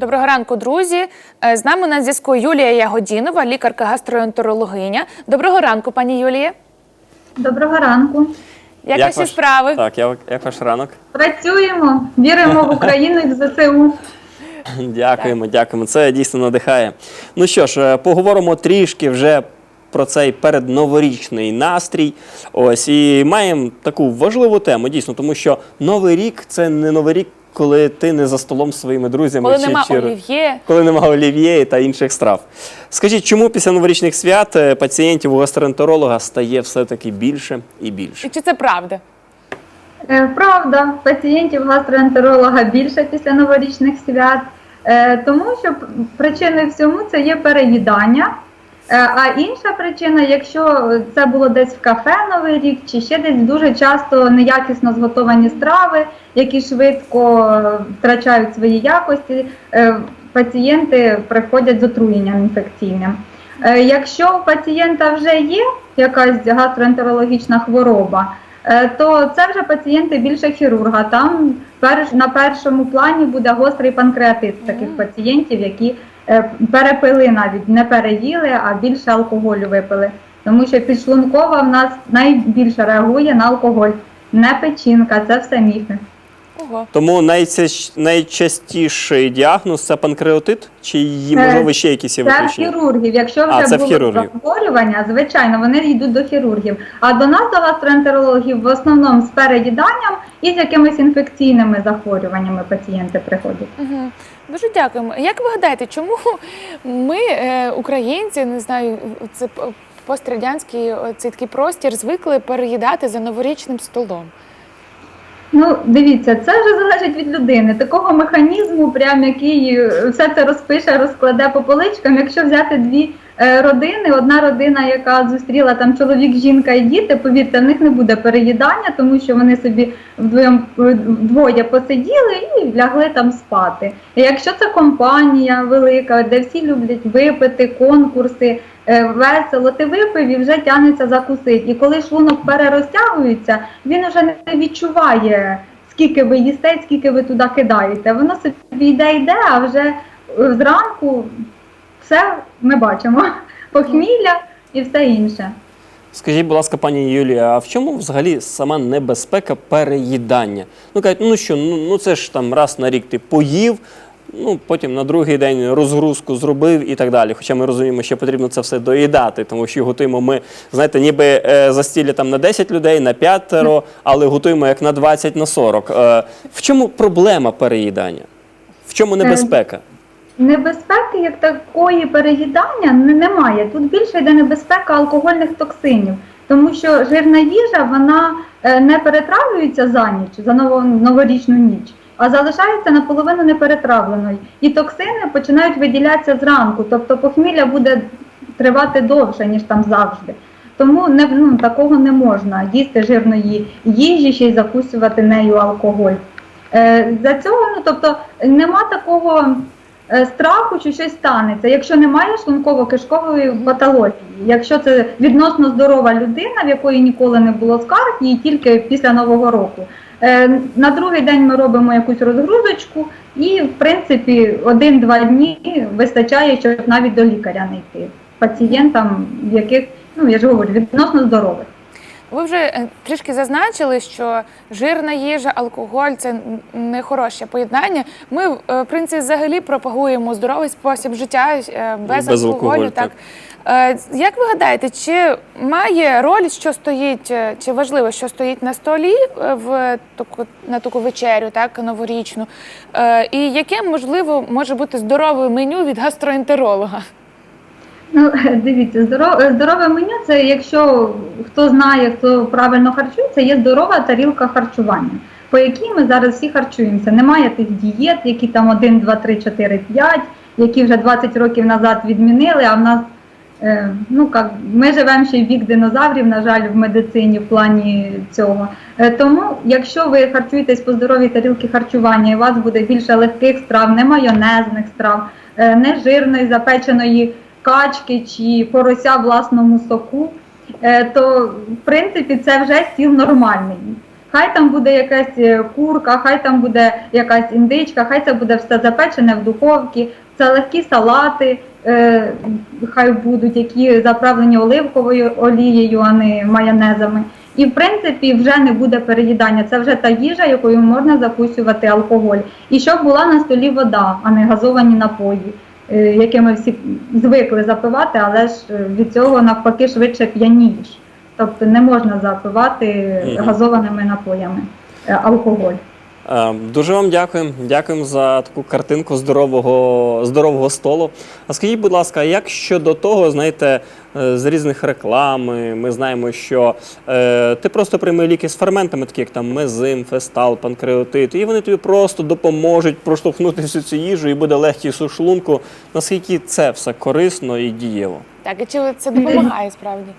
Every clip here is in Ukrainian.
Доброго ранку, друзі. Е, З нами на зв'язку Юлія Ягодінова, лікарка-гастроентерологиня. Доброго ранку, пані Юлія. Доброго ранку. Як, Як ваші ваш- справи? Так, як, як ваш ранок? Працюємо, віримо в Україну і в ЗСУ. Дякуємо, дякуємо. Це дійсно надихає. Ну що ж, е, поговоримо трішки вже про цей передноворічний настрій. Ось і маємо таку важливу тему, дійсно, тому що новий рік це не новий рік, коли ти не за столом зі своїми друзями. Коли чи- нема чи- олів'є. Коли нема олів'є та інших страв. Скажіть, чому після новорічних свят е, пацієнтів у гастроентеролога стає все-таки більше і більше? І чи це правда? Е, Правда, пацієнтів гастроентеролога більше після новорічних свят, Е, тому що причиною всьому це є переїдання. Е, А інша причина, якщо це було десь в кафе Новий рік, чи ще десь дуже часто неякісно зготовані страви, які швидко втрачають свої якості, е, пацієнти приходять з отруєнням інфекційним. Е, Якщо у пацієнта вже є якась гастроентерологічна хвороба, то це вже пацієнти більше хірурга. Там на першому плані буде гострий панкреатит таких пацієнтів, які перепили навіть, не переїли, а більше алкоголю випили. Тому що підшлункова в нас найбільше реагує на алкоголь. Не печінка, це все міфи. Ого. Тому найця- найчастіший діагноз це панкреатит, чи її, Е, можливо ще якісь є Це в виключення? хірургів. Якщо А, вже це в було хірургів. захворювання, звичайно, вони йдуть до хірургів. А до нас, до гастроентерологів, в основному з переїданням і з якимись інфекційними захворюваннями пацієнти приходять. Угу. Дуже дякуємо. Як ви гадаєте, чому ми, е, українці, не знаю, це п- пострадянський о, цей такий простір, звикли переїдати за новорічним столом? Ну, дивіться, це вже залежить від людини. Такого механізму, прям який е, все це розпише, розкладе по поличкам. Якщо взяти дві е, родини, одна родина, яка зустріла там чоловік, жінка і діти, повірте, в них не буде переїдання, тому що вони собі вдвоєм вдвоє посиділи і лягли там спати. І якщо це компанія велика, де всі люблять випити, конкурси, весело, ти випив і вже тягнеться закусить. І коли шлунок перерозтягується, він вже не відчуває, скільки ви їсте, скільки ви туди кидаєте. Воно собі йде, йде, а вже е, зранку все ми бачимо. Похмілля і все інше. Скажіть, будь ласка, пані Юлія, а в чому взагалі сама небезпека переїдання? Ну кажуть, ну що, ну, ну це ж там раз на рік ти поїв, ну потім на другий день розгрузку зробив і так далі. Хоча ми розуміємо, що потрібно це все доїдати, тому що готуємо ми, знаєте, ніби е, застілля там на 10 людей, на 5, але готуємо як на 20, на 40. Е, в чому проблема переїдання? В чому небезпека? Небезпеки як такої переїдання немає. Тут більше йде небезпека алкогольних токсинів, тому що жирна їжа вона е, не перетравлюється за ніч, за ново- новорічну ніч, а залишається наполовину неперетравленою. І токсини починають виділятися зранку, тобто похмілля буде тривати довше, ніж там завжди. Тому не, ну, такого не можна їсти жирної їжі, ще й закусувати нею алкоголь. Е, за цього, ну тобто, нема такого е, страху, що щось станеться, якщо немає шлунково-кишкової патології, якщо це відносно здорова людина, в якої ніколи не було скарг, їй тільки після нового року. Е, На другий день ми робимо якусь розгрузочку, і в принципі один-два дні вистачає, щоб навіть до лікаря не йти пацієнтам, в яких ну я ж говорю, відносно здорових. Ви вже е, трішки зазначили, що жирна їжа, алкоголь це не хороше поєднання. Ми, е, в принципі, взагалі пропагуємо здоровий спосіб життя без, Без алкоголю. алкоголю, так. Е, Як ви гадаєте, чи має роль, що стоїть, е, чи важливо, що стоїть на столі е, в таку на таку вечерю, так новорічну? Е, І яке можливо може бути здорове меню від гастроентеролога? Ну, дивіться, здорове, здорове меню це якщо хто знає, хто правильно харчується, є здорова тарілка харчування, по якій ми зараз всі харчуємося. Немає тих дієт, які там 1, 2, 3, 4, 5, які вже 20 років назад відмінили, а в нас е, ну як ми живемо ще й вік динозаврів, на жаль, в медицині в плані цього. Е, Тому, якщо ви харчуєтесь по здоровій тарілці харчування, і у вас буде більше легких страв, не майонезних страв, е, не жирної запеченої качки чи порося власному соку, е, то в принципі це вже стіл нормальний. Хай там буде якась е, курка, хай там буде якась індичка, хай це буде все запечене в духовці, це легкі салати, е, хай будуть, які заправлені оливковою олією, а не майонезами. І в принципі вже не буде переїдання. Це вже та їжа, якою можна закусювати алкоголь. І щоб була на столі вода, а не газовані напої, е, якими всі звикли запивати, але ж е, від цього навпаки швидше п'янієш. Тобто не можна запивати газованими напоями е, алкоголь. Е, Дуже вам дякуємо. Дякуємо за таку картинку здорового, здорового столу. А скажіть, будь ласка, як щодо того, знаєте, е, з різних реклам ми, знаємо, що е, ти просто прийми ліки з ферментами, такі як там мезим, фестал, панкреатит, і вони тобі просто допоможуть проштовхнути всю цю їжу і буде легкість у шлунку. Наскільки це все корисно і дієво? Так, і чи це допомагає справді?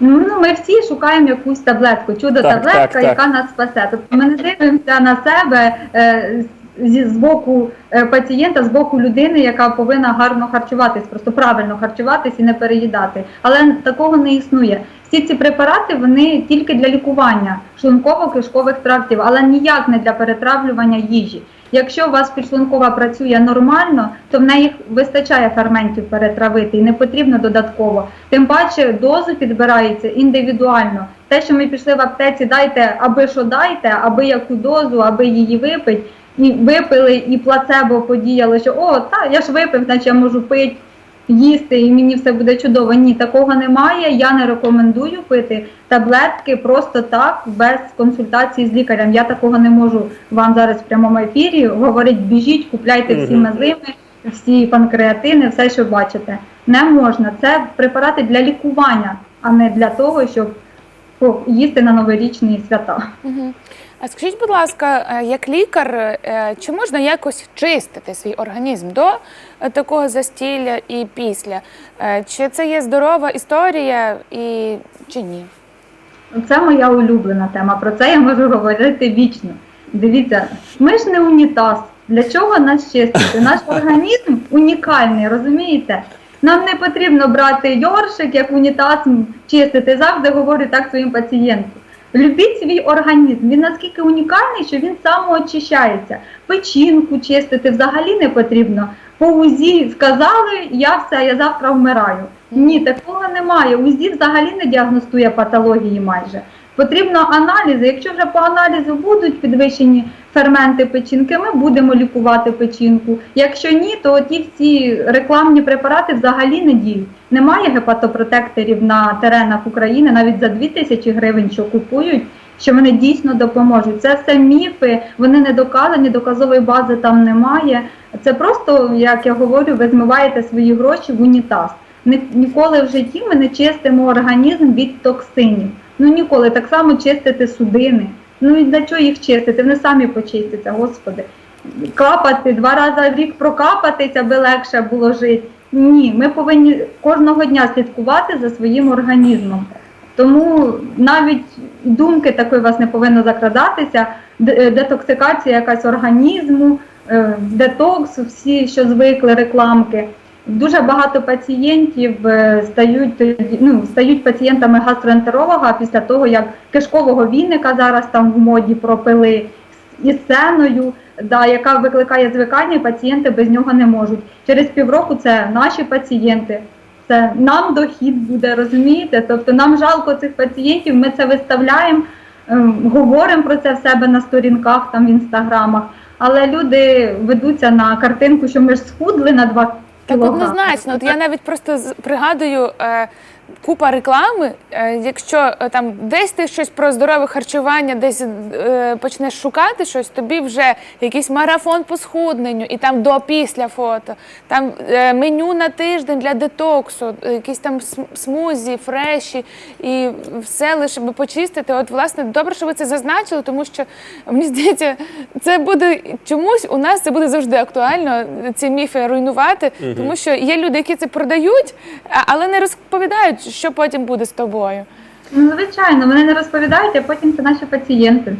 Ну, ну, ми всі шукаємо якусь таблетку, чудо таблетка, так, так. яка нас спасе. Тобто ми не дивимося на себе е, зі з боку е, пацієнта, з боку людини, яка повинна гарно харчуватись, просто правильно харчуватись і не переїдати. Але такого не існує. Всі ці препарати вони тільки для лікування шлунково-кишкових трактів, але ніяк не для перетравлювання їжі. Якщо у вас підшлункова працює нормально, то в неї вистачає ферментів перетравити і не потрібно додатково. Тим паче дозу підбирається індивідуально. Те, що ми пішли в аптеці, дайте аби що дайте, аби яку дозу, аби її випить. І випили, і плацебо подіяло, що о, та я ж випив, значить я можу пити, їсти, і мені все буде чудово. Ні, такого немає. Я не рекомендую пити таблетки просто так, без консультації з лікарем. Я такого не можу вам зараз в прямому ефірі говорити, біжіть, купляйте всі Мгм. мезими, всі панкреатини, все, що бачите. Не можна. Це препарати для лікування, а не для того, щоб їсти на новорічні свята. Угу. А скажіть, будь ласка, е, як лікар, е, чи можна якось чистити свій організм до е, такого застілля і після? Чи це є здорова історія і чи ні? Це моя улюблена тема. Про це я можу говорити вічно. Дивіться, ми ж не унітаз. Для чого нас чистити? Наш організм унікальний, розумієте? Нам не потрібно брати йоршик, як унітаз чистити. Завжди говорю так своїм пацієнтам. Любіть свій організм. Він наскільки унікальний, що він самоочищається. Печінку чистити взагалі не потрібно. По УЗІ сказали, я все, я завтра вмираю. Ні, такого немає. УЗІ взагалі не діагностує патології майже. Потрібно аналізи. Якщо вже по аналізу будуть підвищені ферменти печінки, ми будемо лікувати печінку. Якщо ні, то ті всі рекламні препарати взагалі не діють. Немає гепатопротекторів на теренах України навіть за 2000 гривень, що купують, що вони дійсно допоможуть. Це все міфи, вони не доказані, доказової бази там немає. Це просто, як я говорю, ви змиваєте свої гроші в унітаз. Ніколи в житті ми не чистимо організм від токсинів. Ну ніколи так само чистити судини. Ну і для чого їх чистити? Вони самі почистяться, господи. Капати два рази в рік прокапатись, аби легше було жити. Ні, ми повинні кожного дня слідкувати за своїм організмом. Тому навіть думки такої вас не повинно закрадатися. Е, Детоксикація якась організму, е, детокс, всі, що звикли рекламки. Дуже багато пацієнтів е, стають ну, стають пацієнтами гастроентеролога після того, як кишкового вінника зараз там в моді пропили із сеною, да, яка викликає звикання, і пацієнти без нього не можуть. Через півроку це наші пацієнти. Це нам дохід буде, розумієте? Тобто нам жалко цих пацієнтів, ми це виставляємо, ем, говоримо про це в себе на сторінках, там в інстаграмах. Але люди ведуться на картинку, що ми ж схудли на 2 Так однозначно. От я навіть просто з- пригадую е, купа реклами. Е, якщо е, там десь ти щось про здорове харчування, десь е, почнеш шукати щось, тобі вже якийсь марафон по схудненню, і там до після фото, там е, меню на тиждень для детоксу, е, якісь там смузі, фреші і все лише би почистити. От, власне, добре, що ви це зазначили, тому що мені здається, це буде чомусь у нас це буде завжди актуально. Ці міфи руйнувати, тому що є люди, які це продають, але не розповідають, що потім буде з тобою. Ну, звичайно, вони не розповідають, а потім це наші пацієнти.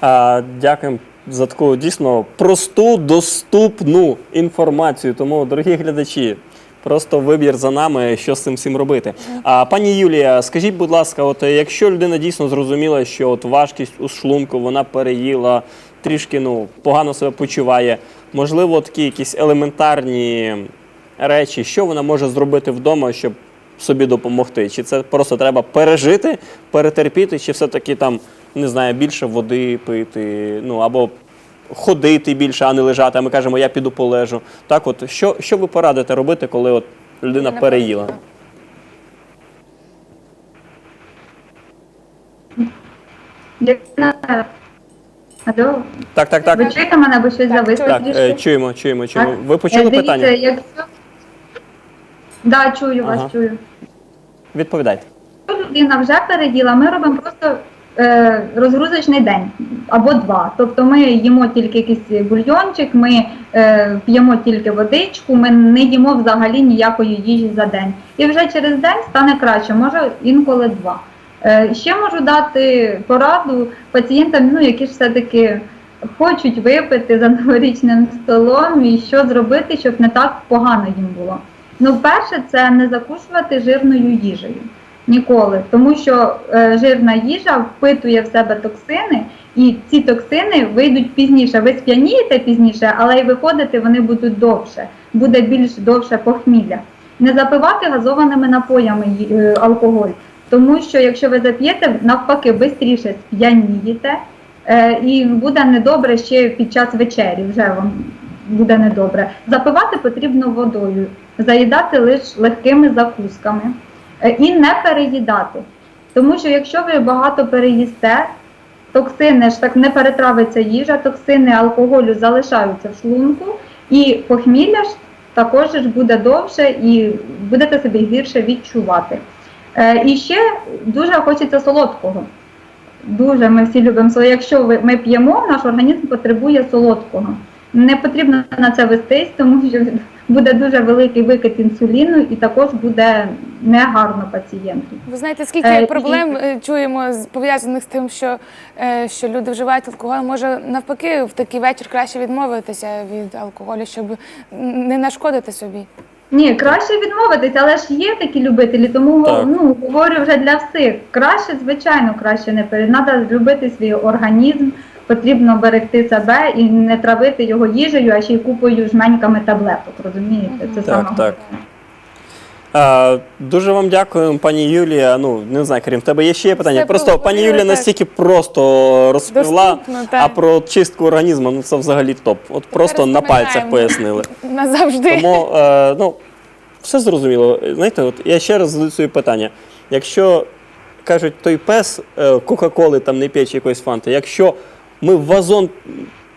А, дякуємо за таку дійсно просту, доступну інформацію. Тому, дорогі глядачі, Просто вибір за нами, що з цим всім робити. А пані Юлія, скажіть, будь ласка, от якщо людина дійсно зрозуміла, що от важкість у шлунку, вона переїла, трішки ну погано себе почуває, можливо, такі якісь елементарні речі, що вона може зробити вдома, щоб собі допомогти? Чи це просто треба пережити, перетерпіти, чи все-таки там не знаю, більше води пити, ну або ходити більше, а не лежати. А ми кажемо, я піду полежу. Так, от що, що ви порадите робити, коли от людина переїла? Алло, Так, так, так. ви чуєте мене, бо щось зависло Так, е, чуємо, чуємо, чуємо. Так. Ви почули Е, дивіться, питання? Якщо... Да, чую вас, Ага. чую. Відповідайте. Людина вже переїла, ми робимо просто е, розгрузочний день або два. Тобто ми їмо тільки якийсь бульйончик, ми е, п'ємо тільки водичку, ми не їмо взагалі ніякої їжі за день. І вже через день стане краще, може інколи два. Е, ще можу дати пораду пацієнтам, ну які ж все-таки хочуть випити за новорічним столом, і що зробити, щоб не так погано їм було. Ну, перше, це не закушувати жирною їжею. Ніколи, тому що е, жирна їжа впитує в себе токсини, і ці токсини вийдуть пізніше. Ви сп'янієте пізніше, але й виходити вони будуть довше, буде більш довше похмілля. Не запивати газованими напоями е, алкоголь, тому що якщо ви зап'єте, навпаки, швидше сп'янієте, е, і буде недобре ще під час вечері. Вже вам буде недобре. Запивати потрібно водою, заїдати лише легкими закусками е, і не переїдати. Тому що якщо ви багато переїсте, токсини ж так не перетравиться їжа, токсини алкоголю залишаються в шлунку, і похмілля ж також ж буде довше і будете себе гірше відчувати. Е, І ще дуже хочеться солодкого. Дуже ми всі любимо солодке. Якщо ми п'ємо, наш організм потребує солодкого. Не потрібно на це вестись, тому що буде дуже великий викид інсуліну і також буде негарно пацієнту. Ви знаєте, скільки Е, і- проблем е, чуємо з- пов'язаних з тим, що, е, що люди вживають алкоголь. Може навпаки в такий вечір краще відмовитися від алкоголю, щоб не нашкодити собі. Ні, краще відмовитись, але ж є такі любителі, тому Так. ну говорю вже для всіх. Краще, звичайно, краще не перед. Треба любити свій організм, потрібно берегти себе і не травити його їжею, а ще й купою жменьками таблеток. Розумієте? Це Так, саме так. А, дуже вам дякую, пані Юлія. Ну не знаю, Карім, в тебе є ще питання. Все Просто пані Юлія так. настільки просто розповіла, а про чистку організму ну це взагалі топ. От просто на пальцях пояснили. Назавжди. Тому е, ну, все зрозуміло. Знаєте, от я ще раз задаю собі питання. Якщо кажуть, той пес е, Кока-Коли там не п'є чи якоїсь фанти, якщо ми в вазон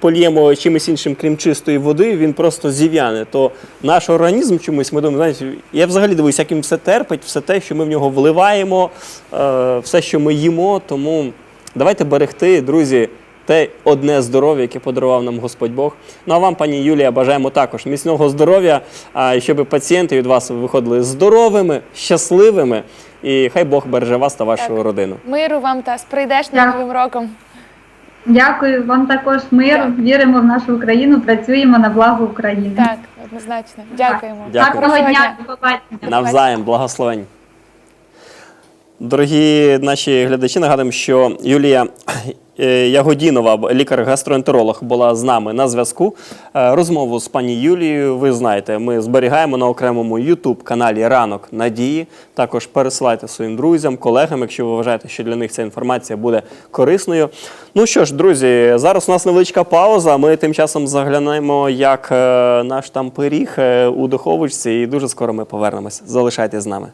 польємо чимось іншим, крім чистої води, він просто зів'яне, то наш організм чомусь, ми думаємо, знаєте, я взагалі дивуюся, як він все терпить, все те, що ми в нього вливаємо, е, все, що ми їмо. Тому давайте берегти, друзі, те одне здоров'я, яке подарував нам Господь Бог. Ну а вам, пані Юлія, бажаємо також міцного здоров'я, а щоб пацієнти від вас виходили здоровими, щасливими. І хай Бог береже вас та вашу Так. родину. Миру вам та з прийдешнім Дякую. новим роком. Дякую вам також Ми Так. Віримо в нашу Україну, працюємо на благо України. Так, однозначно. Дякуємо. Дякую. Гарного дня, до побачення. Навзаєм, благословень. Дорогі наші глядачі, нагадуємо, що Юлія Ягодінова, лікар-гастроентеролог, була з нами на зв'язку. Е, Розмову з пані Юлією, ви знаєте, ми зберігаємо на окремому youtube каналі Ранок Надії. Також пересилайте своїм друзям, колегам, якщо ви вважаєте, що для них ця інформація буде корисною. Ну що ж, друзі, зараз у нас невеличка пауза. Ми тим часом заглянемо, як е, наш там пиріг е, у духовочці, і дуже скоро ми повернемось. Залишайтесь з нами.